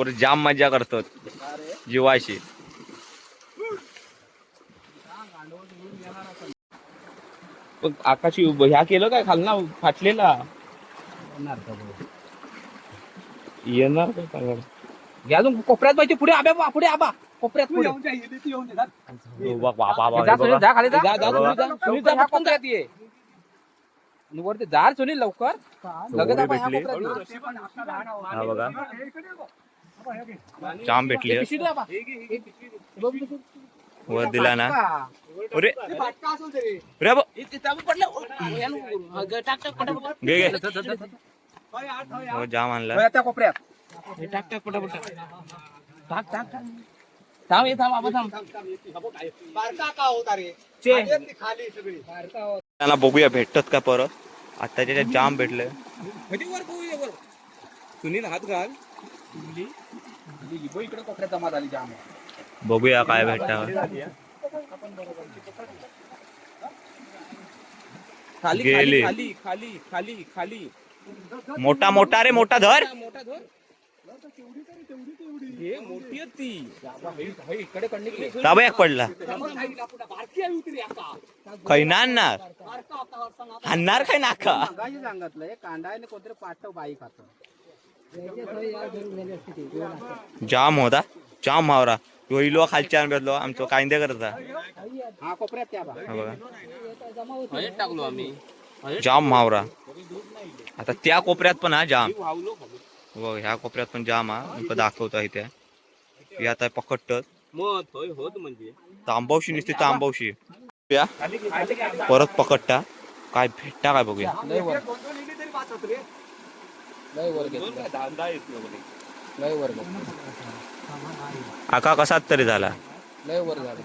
पोरं जाम मजा करतात जीवाशी पण आकाशी ह्या केलं काय खालना फाटलेला येणार काय घ्या अजून कोपऱ्यात पाहिजे पुढे आब्या बा, पुढे आबा कोपऱ्यात पुढे बा- बा- बा- बा- जा हे सुनील बघा. जा खाली जा जा, जा, सुनील, जा. जा. सुनील, जा, पटकन जा. आणि वरती जा सुनील लवकर लगेच आपण ह्या भेटली. कोपऱ्यात येऊ. हा बघा जाम भेटली. वर दिला ना अरे या पटापट घे घे हो, जाम आणला त्या कोपऱ्यात हे टाक टाक पटापट टाक टाक टाक टाक. थांब हे थांब आबा थांब चे. त्यांना बघूया भेटतात का परत आता त्याच्यात जाम भेटले ये वर. सुनील हात घाल इकडे कोपऱ्यात जमा झाली जाम. बघूया काय भेटता. खाली गेली. खाली खाली खाली खाली. खाली मोठा मोठा रे मोठा धर. मोठा धर एक पडला बारकी आहे उतरी आता. खैना आणणार? आणणार काय नाका? मगाशी सांगितलंय कांदा आणि कोणतरी पाठव बाई खात. जाम होता. जाम मावरा. ह्यो इलो खालच्या भेटलो आमचं कांदे करता हा कोपऱ्यात त्या बा. हा बघा. हळद टाकलो आम्ही. जाम मावरा. आता त्या कोपऱ्यात पण हा जाम. वावलो बघ ह्या कोपऱ्यात पण जाम हा. तुमका दाखवतो इथे. हे आता पकडत. म्हणजे. तांबवशी नुसती तांबवशी. या. परत पकडता. काय भेटता काय बघूया. वर आका कसाच तरी झाला. लय वर झालं.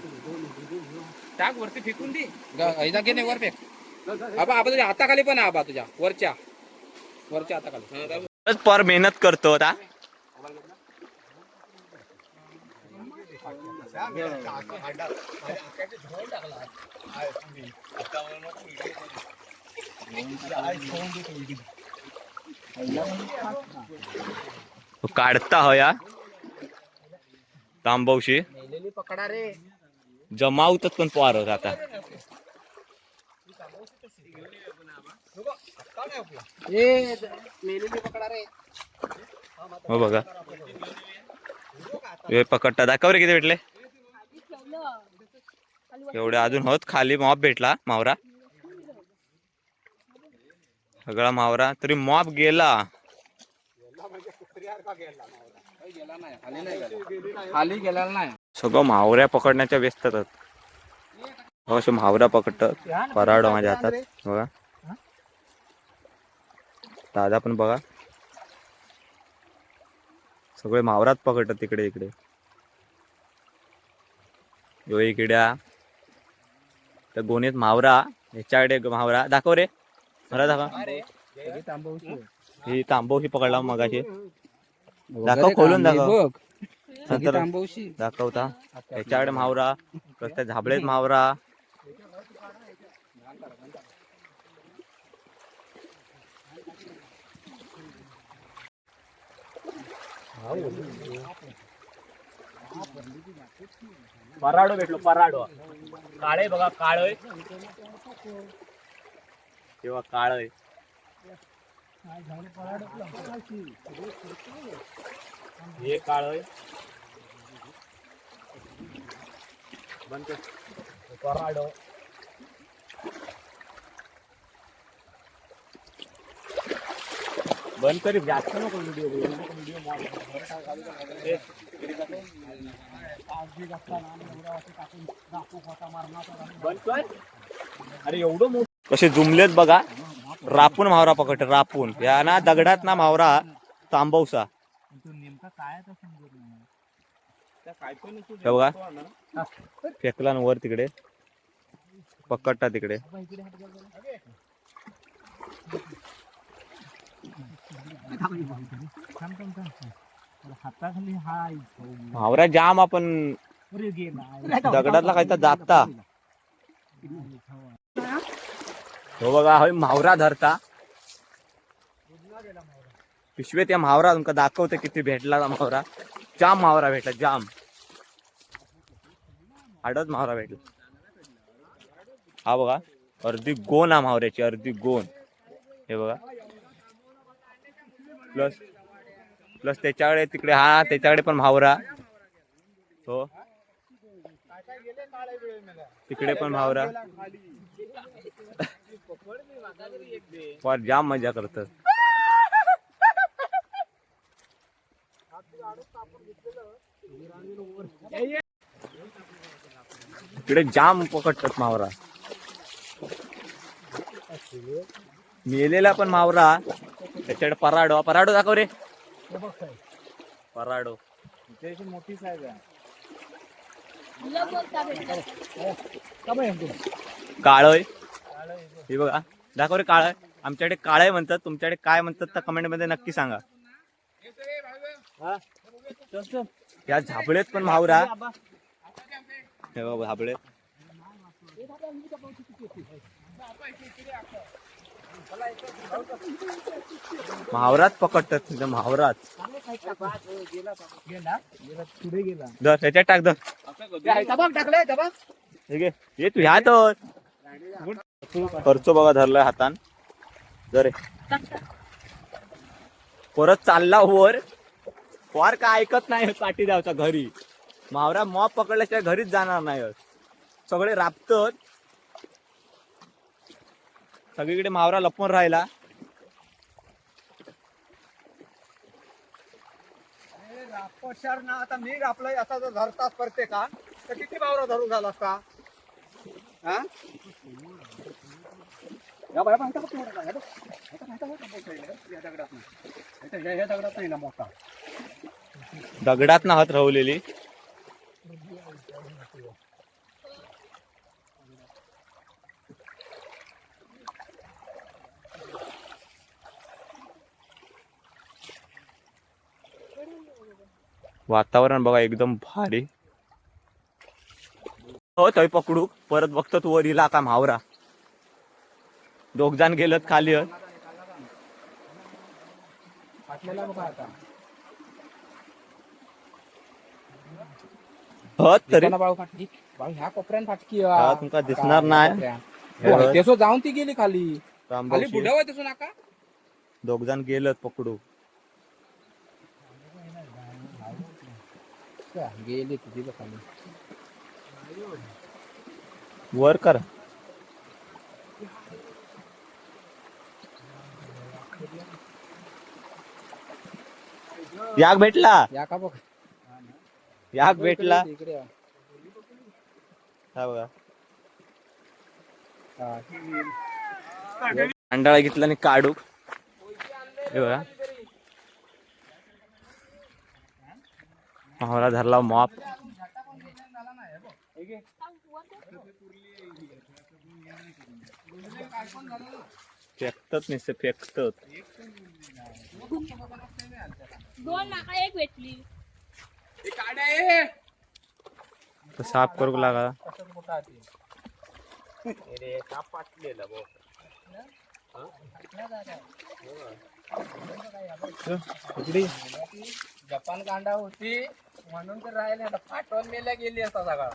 टाक वरती फेकून दे. ऐदा घे नाही वर फेक. आबा आबा तुझ्या हाताखाली पण आहे आबा तुझ्या. वरच्या. वरच्या हाताखाली. पर मेहनत करतो आता. काढता होया तांबवशी मेलेली पकडा रे जमावतात पण पोरत आता हो बघा. हे पकडता. दाखव रे किती भेटले. एवढे अजून होत खाली मॉप भेटला मावरा. सगळा मावरा. तरी मॉप गेला. खाली नाही गेला. नाही. सगळं मावऱ्या पकडण्याच्या व्यस्ततात हो, असे मावऱ्या पकडतात. पराड माझ्या हातात. बघा. दादा पण बघा. सगळे मावरात पकडतात तिकडे इकडे. यो इकड्या त्या गोणीत मावरा. ह्याच्याकडे मावरा. दाखव रे. मला दाखव. ही तांबवशी पकडला मगाशी. दाखव खोलून दाखव. नंतर तांबवशी दाखवता. ह्याच्याकडे मावरा त्या झाबळेत मावरा. पराडो भेटलो पराडो. काळे बघा काळ. तेव्हा काळ आहे. हे काळ आहे. बंद पराड बंद करी जास्त नको व्हिडिओ बंद कर. अरे एवढं मोठं कसे जुमलेत बघा. रापून म्हावरा पकड रापून. या ना दगडात ना म्हावरा तांबवसा. बघा. फेकला ना वर तिकडे. पकडता तिकडे. म्हावरा जाम आपण दगडातला काय तर जाता हो बघा हय मावरा धरता. पिशवे त्या मावरा तुमका दाखवते किती भेटला म्हावरा. मावरा जाम मावरा भेटला जाम. आडच मावरा भेटला. हा बघा अर्धी गोन हा मावऱ्याची अर्धी गोन हे बघा. प्लस प्लस त्याच्याकडे तिकडे हा त्याच्याकडे पण मावरा हो. तिकडे पण मावरा फार जाम मजा करतात. इकडे जाम पकडतात मावरा. मेलेला पण मावरा. त्याच्याकडे पराडो. पराडो दाखव रे. पराडो. मोठी साईज आहे काळय. हे बघा दाखव रे काळय आमच्याकडे काळय म्हणतात तुमच्याकडे काय म्हणतात तर कमेंटमध्ये नक्की सांगा. या झाबळेत पण मावरा हे बघा झाबळेत. मावरात पकडतात तुझ्या मावरात पुढे गेला धर त्याच्यात टाक हे घे. ये तू ह्या तर खर्च बघा धरलाय हातान. जरे. परत चालला वर. फार काय ऐकत नाही पाठी द्यावचा घरी. मावरा मॉप पकडल्याशिवाय घरीच जाणार नाही सगळे राबतात. सगळीकडे मावरा लपून राहिला. ना आता मी रापलाय असा जर धरताच पडते का? तर किती मावरा धरून झाला असता हा? या बाया आहे, या दगडात नाही. ना मोठा. दगडात ना हात रवलेली वातावरण बघा एकदम भारी. हो थंय पकडू. परत बघतो तू वर इला म्हावरा. दोघ जण गेलत खाली. हत. तरी. बाळू ह्या कोपऱ्यान फाटकी हा, तुमका दिसणार नाही. तेसो जाऊन ती गेली खाली. खाली रामभाऊशी. बुडावा तेसो नाका. दोघ जण गेलत पकडू. गेली तुझी खाली. वर कर. याक भेटला. या का बघ. याक भेटला. इकडे या. हा बघा. हा. अंडाळा घेतला आणि काढू. हे बघा. माहोला धरला मॉप. फेकतात नुसते फेकतात. दोन नाका एक भेटली. तर साफ करू लागा. जपान कांदा होती म्हणून तर राहिले आता फाटवून मेल्या गेली असता सगळा.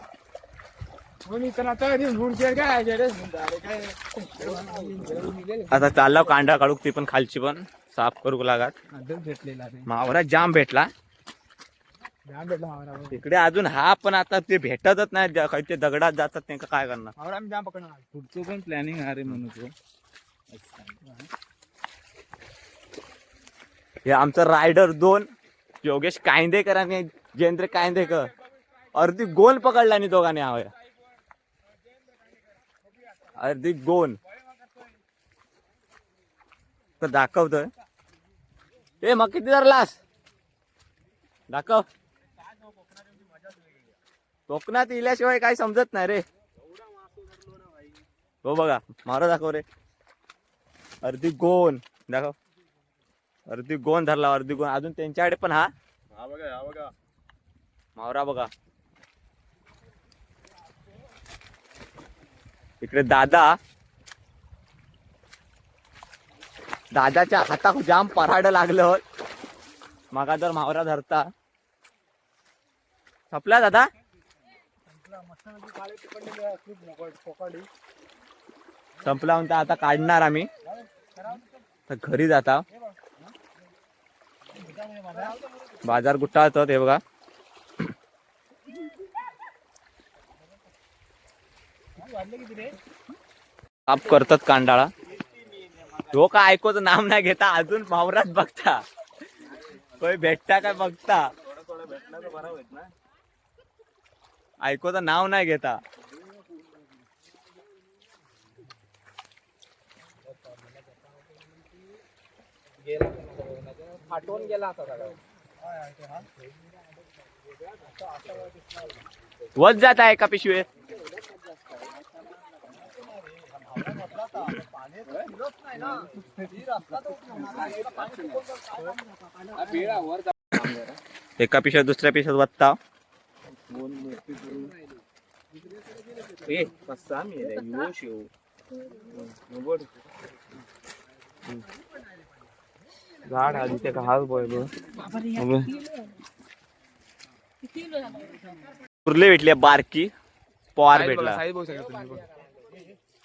आता चालला कांदा काढू ती पण खालची पण. साफ करू लागात. भेटलेला मावरा जाम भेटला. जाम भेटला मावरा इकडे अजून हा पण आता ते भेटतच नाही. काही ते दगडात जातात ते काय करणार? मावरा आम्ही जाम पकडणार पुढचं पण प्लॅनिंग आहे रे म्हणून हे आमचं रायडर दोन योगेश कायंदेकर आणि जयेंद्र कायंदेकर. अर्धी गोल पकडला आणि दोघांनी हवं अर्धी गोल तर दाखवतोय. ए मग किती धरलास? दाखव. कोकणात इल्याशिवाय काही समजत नाही रे. हो बघा मारा दाखव रे. अर्धी गोन. दाखव. अर्धी गोन धरला अर्धी गोन. अजून त्यांच्याकडे पण हा. मावरा बघा. इकडे दादा. दादाच्या हाताक जाम पराड लागलं मागा जर मावरा धरता. संपला दादा? संपला म्हणता आता काढणार आम्ही. तर घरी जाता. बाजार गुट्टाळतात हे बघा. आप करतात कांडाळा. हो का ऐकवत नाम नाही घेता अजून मावरात बघता. कोय भेटता काय बघता? ऐकवत नाव नाही घेता. फाटून गेला आता वत जात आहे का पिशवे एका पिशव्या दुसऱ्या पिशव्यात वत्ता. झाड आधी ते हात बोल किती किलो झालं? उरले भेटले बारकी पॉर भेटला साईज बघू शकता तुम्ही बघ.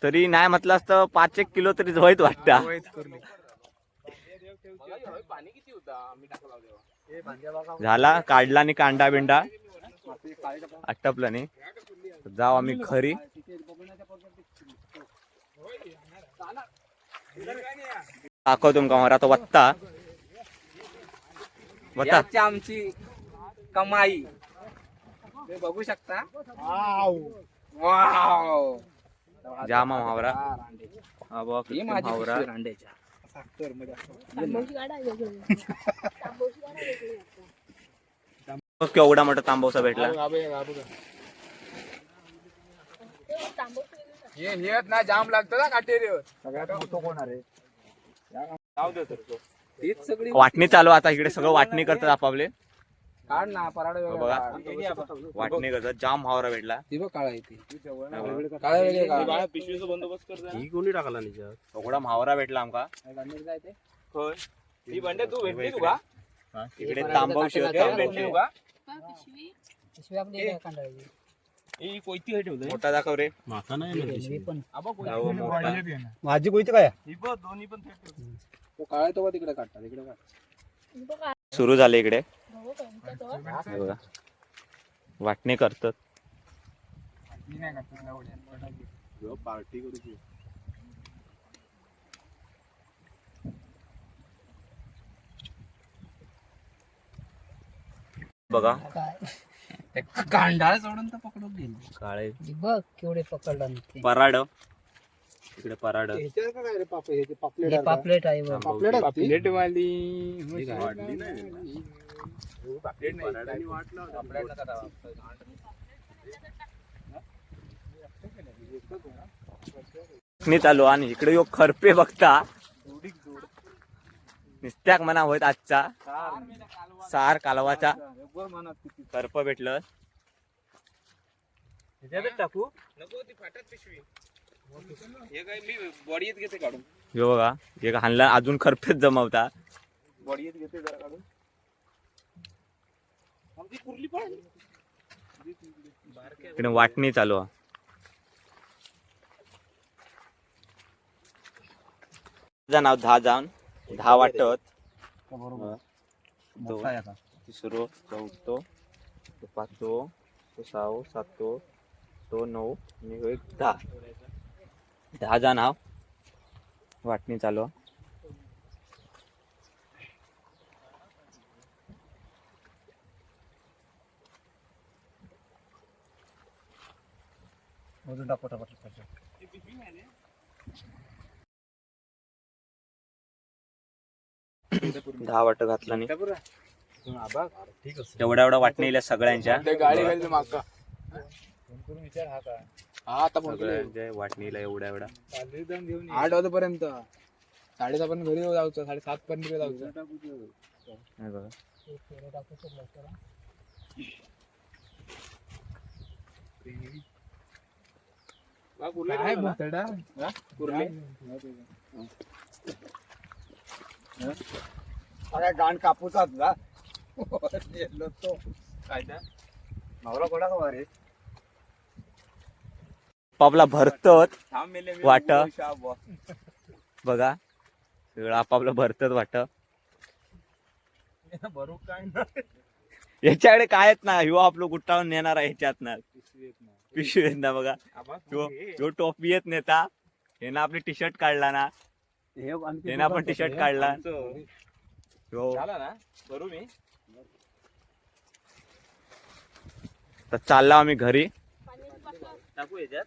तरी नाही म्हटलं असतं पाच एक किलो तरी जवळच वाटता. झाला काढला आणि कांडा बिंडा आटपला नाही. जाऊ आम्ही खरी दाखव तुमका मला आता वत्ता. वत्ता. आमची कमाई. ते बघू शकता. वाव. जामा हा, बघ वेगळी. बघ केवढा मोठा तांबवसा भेटला. ना जाम लागतं ना काटेरीवर. सगळ्यात मोठं आहे वाटणी चालू आता इकडे सगळं वाटणी करतात आपापले. काढ ना पराड बघा. वाटणी करतात. जाम महावरा भेटला. ती बघ काळा येते हा बघा. काळा वेगळे काळा एवढा महावरा भेटला आमका. ती? बंडे तू भेटली तू का इकडे? तांबवशी भेटली तू का पिशवी? ही. हे मोठा दाखव रे. माझी कोयती काय? काळा हे. सुरू झाले इकडे. हो, बघा. वाटणी करतात. बघा. कांडाळ सोडून तर पकडून गेली काळे. बघ केवढे पकडला ते. पराड. इकडे पराड. काय रे पापलेट? हे पापलेट आहे. बघ. पापलेट वाली मी चालू आणि इकडे यो खरपे बघता. निस्त्याक मना होत आजचा. सार कालवाचा. खरप भेटलं. टाकू? नको ती फाटत पिशवी. हे काय मी बॉडी येत घेते काढून. यो बघा एक हाणला अजून खरपेच जमवता. बॉडी येत घेते जरा काढून. इकडे वाटणी चालू आहे. जा नाव दहा जाऊन दहा वाटत. तिसरो चौथो तो पाचवो तो सहावो सातवो तो नऊ आणि एक दहा. दहा जा नाव वाटणी चालू मोजून टाक पटापट दहा वाट घातला नाही. ठीक आहे एवढ्या एवढ्या वाटणी इल्या सगळ्यांच्या. हा हा. सगळ्यांच्या वाटणीला एवढ्या एवढ्या. आठ वाजेपर्यंत. साडेसहा पर्यंत घरी जायचं साडेसात पर्यंत घरी जायचं हे बघा काय कुर्ली? सगळ्या गाण कापूचाच ना काय त्या? मावरा कोणा का रे आपापला भरतत थांब मेले मी वाट. बघा सगळं आपापलं भरतत वाट. भरू काय ना? याच्याकडे कायच ना ह्यो आपलं कुठं नेणार आहे ह्याच्यात ना पिशवी येत ना बघा. ह्यो ह्यो टोपी येत नेता यानं आपली टी शर्ट काढला ना. यानं आपण टी शर्ट काढला. ना? भरू मी. तर चाललो आम्ही घरी. टाकू याच्यात.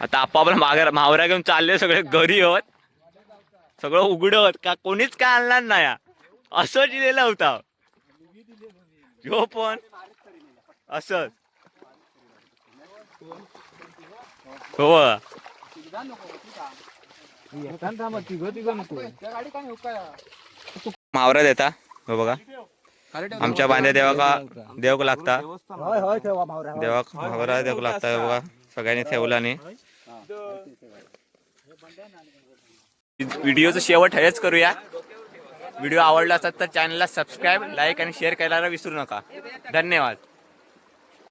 आता आपापला मागे मावऱ्या घेऊन चालले सगळे घरी होत. सगळं उघड होत. का कोणीच काय आणणार नाही. असं दिलेलं होता. ह्यो पण. असं. हो. मावरा देता. हो बघा. आमच्या बांध्या देवा का देवक लागता. देवाक मावरा देवा मावरा देवक लागता हो बघा. सगळ्यांनी ठेवला नाही व्हिडिओचं शेवट हेच करूया. व्हिडिओ आवडला असेल तर चॅनलला सबस्क्राईब लाईक आणि शेअर करायला विसरू नका. धन्यवाद.